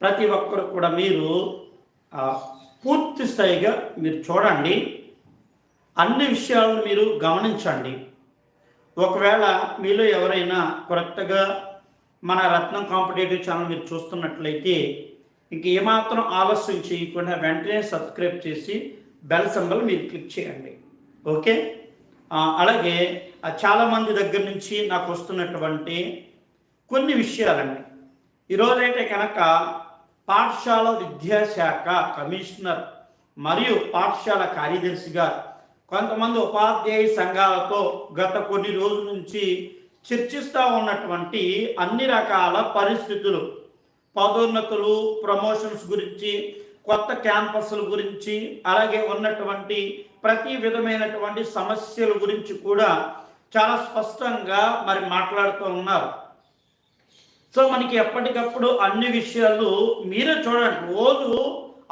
ప్రతి ఒక్కరు కూడా మీరు పూర్తి స్థాయిగా మీరు చూడండి. అన్ని విషయాలను మీరు గమనించండి. ఒకవేళ మీలో ఎవరైనా కరెక్ట్గా మన రత్నం కాంపిటేటివ్ ఛానల్ మీరు చూస్తున్నట్లయితే ఇంక ఏమాత్రం ఆలస్యం చేయకుండా వెంటనే సబ్స్క్రైబ్ చేసి బెల్ సింబల్ మీరు క్లిక్ చేయండి. ఓకే? అలాగే చాలామంది దగ్గర నుంచి నాకు వస్తున్నటువంటి కొన్ని విషయాలండి. ఈరోజైతే కనుక పాఠశాల విద్యాశాఖ కమిషనర్ మరియు పాఠశాల కార్యదర్శిగా కొంతమంది ఉపాధ్యాయ సంఘాలతో గత కొన్ని రోజుల నుంచి చర్చిస్తూ ఉన్నటువంటి అన్ని రకాల పరిస్థితులు పదోన్నతులు ప్రమోషన్స్ గురించి కొత్త క్యాంపస్ల గురించి అలాగే ఉన్నటువంటి ప్రతి విధమైనటువంటి సమస్యల గురించి కూడా చాలా స్పష్టంగా మరి మాట్లాడుతూ ఉన్నారు. సో మనకి ఎప్పటికప్పుడు అన్ని విషయాలు మీరే చూడండి. రోజు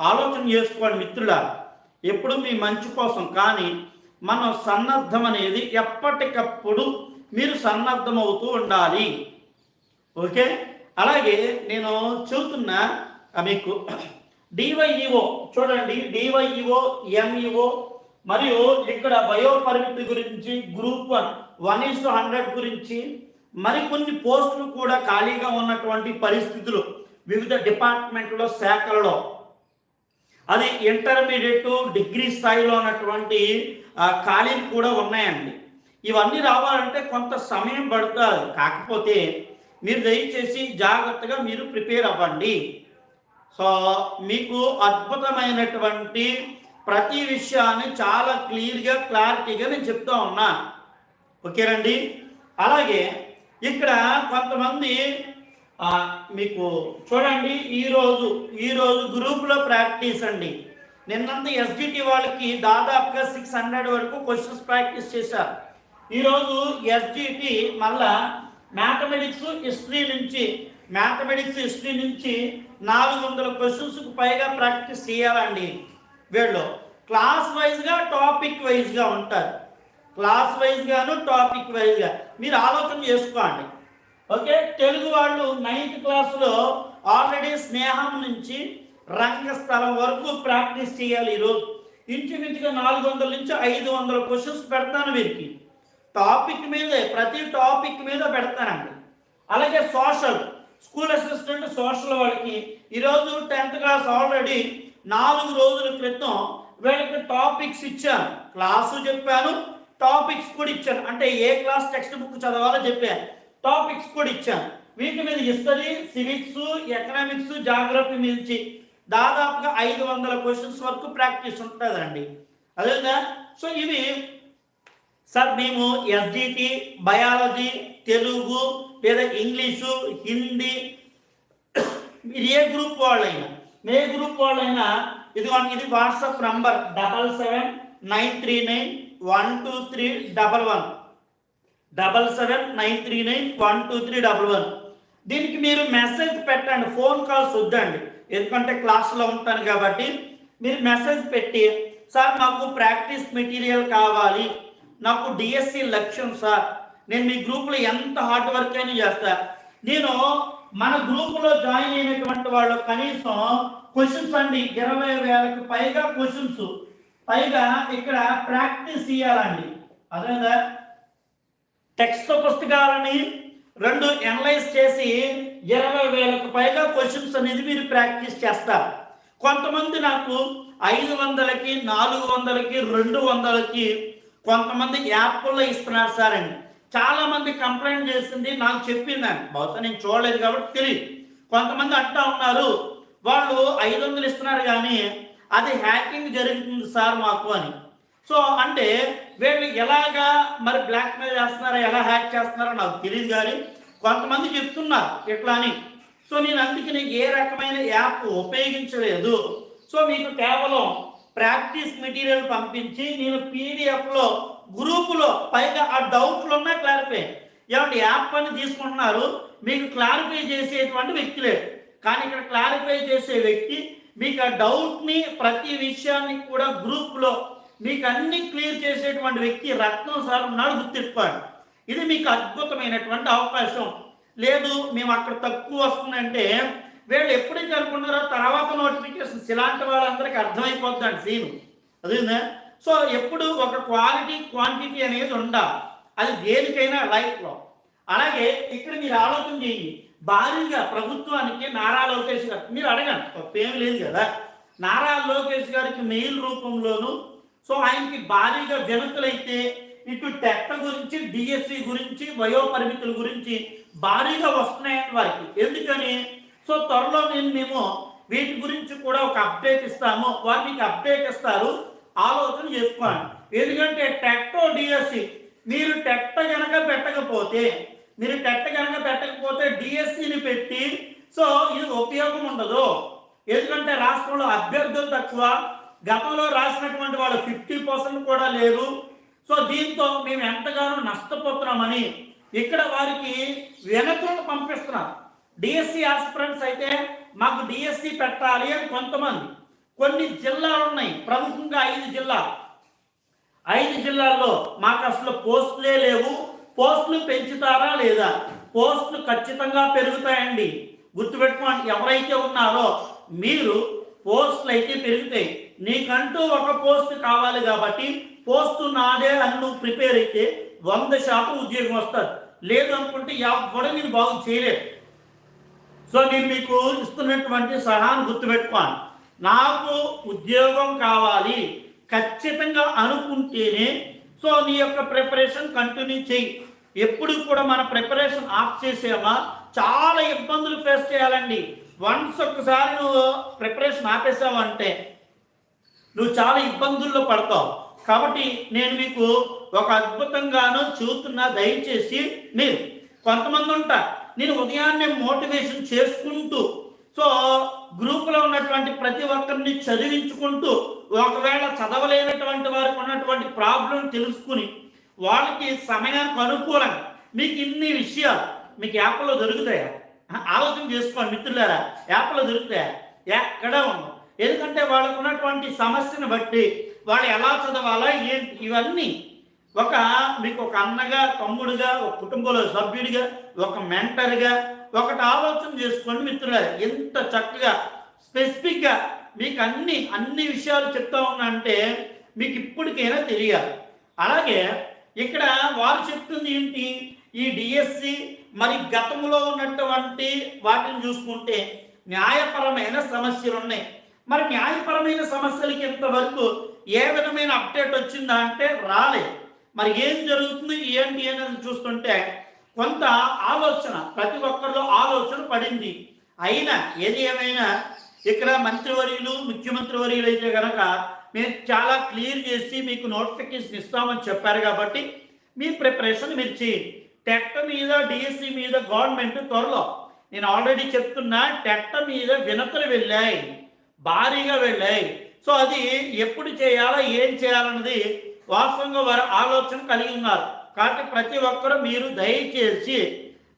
ఆలోచన చేసుకోండి మిత్రులా ఎప్పుడు మీ మంచి కోసం కానీ మనం సన్నద్ధం అనేది ఎప్పటికప్పుడు మీరు సన్నద్ధమవుతూ ఉండాలి. ఓకే? అలాగే నేను చెబుతున్నా మీకు డివైఈఓ చూడండి. డివైఈఓ ఎంఈఓ మరియు ఇక్కడ బయో పరిమితి గురించి group one one is two hundred గురించి మరికొన్ని పోస్టులు కూడా ఖాళీగా ఉన్నటువంటి పరిస్థితులు వివిధ డిపార్ట్మెంట్లో శాఖలలో. అది ఇంటర్మీడియట్ డిగ్రీ స్థాయిలో ఉన్నటువంటి ఖాళీలు కూడా ఉన్నాయండి. ఇవన్నీ రావాలంటే కొంత సమయం పడుతుంది. కాకపోతే మీరు దయచేసి జాగ్రత్తగా మీరు ప్రిపేర్ అవ్వండి. సో మీకు అద్భుతమైనటువంటి ప్రతి విషయాన్ని చాలా క్లియర్గా క్లారిటీగా నేను చెప్తా ఉన్నా. ఓకేనండి అలాగే ఇక్కడ కొంతమంది మీకు చూడండి ఈరోజు ఈరోజు గ్రూప్లో ప్రాక్టీస్ అండి. నిన్నంతా ఎస్జిటి వాళ్ళకి దాదాపుగా సిక్స్ హండ్రెడ్ వరకు క్వశ్చన్స్ ప్రాక్టీస్ చేశారు. ఈరోజు ఎస్జిటి మళ్ళా మ్యాథమెటిక్స్ హిస్టరీ నుంచి మ్యాథమెటిక్స్ హిస్టరీ నుంచి నాలుగు వందల క్వశ్చన్స్కి పైగా ప్రాక్టీస్ చేయాలండి వీళ్ళు. క్లాస్ వైజ్గా టాపిక్ వైజ్గా ఉంటారు. క్లాస్ వైజ్గాను టాపిక్ వైజ్గా మీరు ఆలోచన చేసుకోండి. ఓకే? తెలుగు వాళ్ళు నైన్త్ క్లాస్లో ఆల్రెడీ స్నేహం నుంచి రంగస్థలం వరకు ప్రాక్టీస్ చేయాలి ఈరోజు. ఇంచుమించుగా నాలుగు వందల నుంచి ఐదు వందల క్వశ్చన్స్ పెడతాను వీరికి. టాపిక్ మీదే ప్రతి టాపిక్ మీద పెడతానండి. అలాగే సోషల్ స్కూల్ అసిస్టెంట్ సోషల్ వాళ్ళకి ఈరోజు టెన్త్ క్లాస్ ఆల్రెడీ నాలుగు రోజుల క్రితం వీళ్ళకి టాపిక్స్ ఇచ్చాను. క్లాసు చెప్పాను టాపిక్స్ కూడా ఇచ్చాను. అంటే ఏ క్లాస్ టెక్స్ట్ బుక్ చదవాలో చెప్పాను టాపిక్స్ కూడా ఇచ్చాను. వీటి మీద హిస్టరీ సివిక్స్ ఎకనామిక్స్ జాగ్రఫీ మించి దాదాపుగా ఐదు వందల క్వశ్చన్స్ వరకు ప్రాక్టీస్ ఉంటుందండి. అదేవిధంగా సో ఇవి సార్ మేము ఎస్డిటి బయాలజీ తెలుగు లేదా ఇంగ్లీషు హిందీ మీరు ఏ గ్రూప్ వాళ్ళైనా ఏ గ్రూప్ వాళ్ళైనా ఇది ఇది WhatsApp number double seven nine three nine one two three double one double seven nine three nine one two three double one దీనికి మీరు మెసేజ్ పెట్టండి ఫోన్ కాల్స్ వద్దండి ఎందుకంటే క్లాస్లో ఉంటాను కాబట్టి మీరు మెసేజ్ పెట్టి సార్ నాకు ప్రాక్టీస్ మెటీరియల్ కావాలి. నాకు డిఎస్సి లక్ష్యం సార్. నేను మీ గ్రూప్లో ఎంత హార్డ్ వర్క్ అయినా చేస్తా. నేను మన గ్రూపులో జాయిన్ అయినటువంటి వాళ్ళు కనీసం క్వశ్చన్స్ అండి ఇరవై వేలకు పైగా క్వశ్చన్స్ పైగా ఇక్కడ ప్రాక్టీస్ చేయాలండి. అదేదా? టెక్స్ట్ పుస్తకాలని రెండు ఎనలైజ్ చేసి ఇరవై వేలకు పైగా క్వశ్చన్స్ అనేది మీరు ప్రాక్టీస్ చేస్తారు. కొంతమంది నాకు ఐదు వందలకి నాలుగు వందలకి రెండు వందలకి కొంతమంది యాప్ల్లో ఇస్తున్నారు సార్ అండి చాలా మంది కంప్లైంట్ చేసింది నాకు చెప్పిందండి బహుశా నేను చూడలేదు కాబట్టి తెలియదు కొంతమంది అంటా ఉన్నారు వాళ్ళు ఐదు వందలు ఇస్తున్నారు కానీ అది హ్యాకింగ్ జరుగుతుంది సార్ మాకు అని. సో అంటే వీళ్ళు ఎలాగా మరి బ్లాక్ మెయిల్ చేస్తున్నారో ఎలా హ్యాక్ చేస్తున్నారో నాకు తెలియదు కానీ కొంతమంది చెప్తున్నారు ఇట్లా అని. సో నేను అందుకని ఏ రకమైన యాప్ ఉపయోగించలేదు. సో మీకు కేవలం ప్రాక్టీస్ మెటీరియల్ పంపించి నేను పీడిఎఫ్లో గ్రూపులో పైగా ఆ డౌట్లు ఉన్నా క్లారిఫై ఏమంటే యాప్ అని తీసుకుంటున్నారు మీకు క్లారిఫై చేసేటువంటి వ్యక్తి లేడు. కానీ ఇక్కడ క్లారిఫై చేసే వ్యక్తి మీకు ఆ డౌట్ని ప్రతి విషయాన్ని కూడా గ్రూప్లో మీకు అన్ని క్లియర్ చేసేటువంటి వ్యక్తి రత్నం సార్ ఉన్నాడు గుర్తిట్టుకోండి ఇది మీకు అద్భుతమైనటువంటి అవకాశం. లేదు మేము అక్కడ తక్కువ వస్తుందంటే వీళ్ళు ఎప్పుడైతే అనుకున్నారో తర్వాత నోటిఫికేషన్స్ ఇలాంటి వాళ్ళందరికీ అర్థమైపోద్దండి సీన్ అదేనా? సో ఎప్పుడు ఒక క్వాలిటీ క్వాంటిటీ అనేది ఉండాలి. అది దేనికైనా లైఫ్లో అలాగే ఇక్కడ మీరు ఆలోచన చేయండి. భారీగా ప్రభుత్వానికి నారా లోకేష్ గారు మీరు అడగండి తప్పేం లేదు కదా. నారా లోకేష్ గారికి మెయిల్ రూపంలోను సో ఆయనకి భారీగా వెనుకలైతే ఇటు టెక్ట గురించి డిఎస్సి గురించి వయోపరిమితుల గురించి భారీగా వస్తున్నాయని వారికి. ఎందుకని? సో త్వరలో నేను మేము వీటి గురించి కూడా ఒక అప్డేట్ ఇస్తాము. వారు మీకు అప్డేట్ ఇస్తారు. ఆలోచన చేసుకోండి. ఎందుకంటే టెక్టో డిఎస్సి మీరు టెట్ట గనక పెట్టకపోతే మీరు టెట్ట పెట్టకపోతే డిఎస్సిని పెట్టి సో ఇది ఉపయోగం ఉండదు. ఎందుకంటే రాష్ట్రంలో అభ్యర్థులు తక్కువ గతంలో రాసినటువంటి వాళ్ళు ఫిఫ్టీ పర్సెంట్ కూడా లేరు. సో దీంతో మేము ఎంతగానో నష్టపోతున్నామని ఇక్కడ వారికి వెనకలను పంపిస్తున్నారు. డిఎస్సి ఆస్పిరెంట్స్ అయితే మాకు డిఎస్సి పెట్టాలి అని కొంతమంది. కొన్ని జిల్లాలు ఉన్నాయి. ప్రముఖంగా ఐదు జిల్లా ఐదు జిల్లాల్లో మాకు అసలు పోస్టులే లేవు. పోస్టులు పెంచుతారా లేదా? పోస్టులు ఖచ్చితంగా పెరుగుతాయండి. గుర్తుపెట్టుకోండి ఎవరైతే ఉన్నారో మీరు పోస్టులు అయితే పెరుగుతాయి. నీకంటూ ఒక పోస్ట్ కావాలి కాబట్టి పోస్ట్ నాదే అని నువ్వు ప్రిపేర్ అయితే వంద శాతం ఉద్యోగం వస్తుంది. లేదు అనుకుంటే కూడా నేను బాగు చేయలేదు సో నేను మీకు ఇస్తున్నటువంటి సలహాను గుర్తుపెట్టుకోను నాకు ఉద్యోగం కావాలి ఖచ్చితంగా అనుకుంటేనే సో నీ యొక్క ప్రిపరేషన్ కంటిన్యూ చేయి ఎప్పుడు కూడా మన ప్రిపరేషన్ ఆఫ్ చేసేవా చాలా ఇబ్బందులు ఫేస్ చేయాలండి. వన్స్ ఒకసారి నువ్వు ప్రిపరేషన్ ఆపేసావంటే నువ్వు చాలా ఇబ్బందుల్లో పడతావు. కాబట్టి నేను మీకు ఒక అద్భుతంగాను చూస్తున్నా దయచేసి మీరు. కొంతమంది ఉంటారు నేను ఉదయాన్నే మోటివేషన్ చేసుకుంటూ సో గ్రూపులో ఉన్నటువంటి ప్రతి ఒక్కరిని చదివించుకుంటూ ఒకవేళ చదవలేనటువంటి వారికి ఉన్నటువంటి ప్రాబ్లం తెలుసుకుని వాళ్ళకి సమయానికి అనుకూలంగా. మీకు ఇన్ని విషయాలు మీకు యాప్లో దొరుకుతాయా? ఆలోచన చేసుకోండి మిత్రులారా. యాప్లో దొరుకుతాయా? ఎక్కడా ఉండవు. ఎందుకంటే వాళ్ళకు ఉన్నటువంటి సమస్యను బట్టి వాళ్ళు ఎలా చదవాలా ఏంటి ఇవన్నీ ఒక మీకు ఒక అన్నగా తమ్ముడుగా ఒక కుటుంబంలో సభ్యుడిగా ఒక మెంటర్గా ఒకటి ఆలోచన చేసుకోండి మిత్రులారా. ఎంత చక్కగా స్పెసిఫిక్గా మీకు అన్ని అన్ని విషయాలు చెప్తా ఉన్నా అంటే మీకు ఇప్పటికైనా తెలియాలి. అలాగే ఇక్కడ వారు చెప్తుంది ఏంటి? ఈ డిఎస్సి మరి గతంలో ఉన్నటువంటి వాటిని చూసుకుంటే న్యాయపరమైన సమస్యలు ఉన్నాయి. మరి న్యాయపరమైన సమస్యలకి ఇంతవరకు ఏ విధమైన అప్డేట్ వచ్చిందా అంటే రాలేదు మరి ఏం జరుగుతుంది? ఏంటి అనేది చూస్తుంటే కొంత ఆలోచన ప్రతి ఒక్కరిలో ఆలోచన పడింది. అయినా ఏది ఏమైనా ఇక్కడ మంత్రివర్యులు ముఖ్యమంత్రి వర్యులు అయితే కనుక మేము చాలా క్లియర్ చేసి మీకు నోటిఫికేషన్ ఇస్తామని చెప్పారు కాబట్టి మీ ప్రిపరేషన్ మీరు చేయండి. టెట్ మీద డిఎస్సి మీద గవర్నమెంట్ త్వరలో. నేను ఆల్రెడీ చెప్తున్నా టెట్ మీద వినతులు వెళ్ళాయి. భారీగా వెళ్ళాయి. సో అది ఎప్పుడు చేయాలా ఏం చేయాలన్నది వాస్తవంగా వారు ఆలోచన కలిగి ఉన్నారు. కాబట్టి ప్రతి ఒక్కరూ మీరు దయచేసి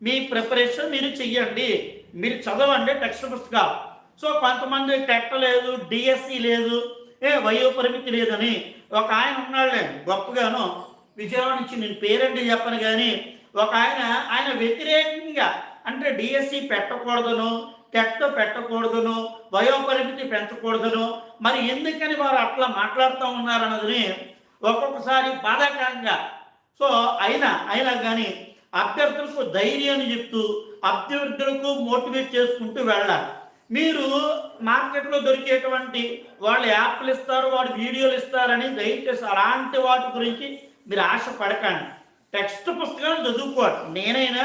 మీ ప్రిపరేషన్ మీరు చెయ్యండి. మీరు చదవండి టెక్స్ట్ పుస్తకాలు సో కొంతమంది టెట్ లేదు డిఎస్సి లేదు ఏ వయోపరిమితి లేదని. ఒక ఆయన ఉన్నాడులే గొప్పగాను. విజయవాడ నుంచి నేను పేరండి చెప్పను కానీ ఒక ఆయన ఆయన వ్యతిరేకంగా అంటే డిఎస్సి పెట్టకూడదును టెట్ పెట్టకూడదును వయోపరిమితి పెంచకూడదును. మరి ఎందుకని వారు అట్లా మాట్లాడుతూ ఉన్నారన్నది ఒక్కొక్కసారి బాధాకరంగా. సో అయినా అయినా కానీ అభ్యర్థులకు ధైర్యాన్ని చెప్తూ అభ్యర్థులకు మోటివేట్ చేసుకుంటూ వెళ్ళాలి. మీరు మార్కెట్లో దొరికేటువంటి వాళ్ళు యాప్లు ఇస్తారు వాడు వీడియోలు ఇస్తారని దయచేసి అలాంటి వాటి గురించి మీరు ఆశ పడకండి. టెక్స్ట్ పుస్తకాలు చదువుకోవాలి. నేనైనా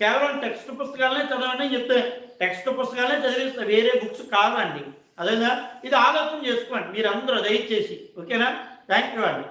కేవలం టెక్స్ట్ పుస్తకాలనే చదవండి చెప్తాను చెప్తే టెక్స్ట్ పుస్తకాలనే చదివిస్తాను వేరే బుక్స్ కాదండి అదేనా? ఇది ఆలోచన చేసుకోండి. మీరందరూ దయచేసి. ఓకేనా? థ్యాంక్ యూ అండి.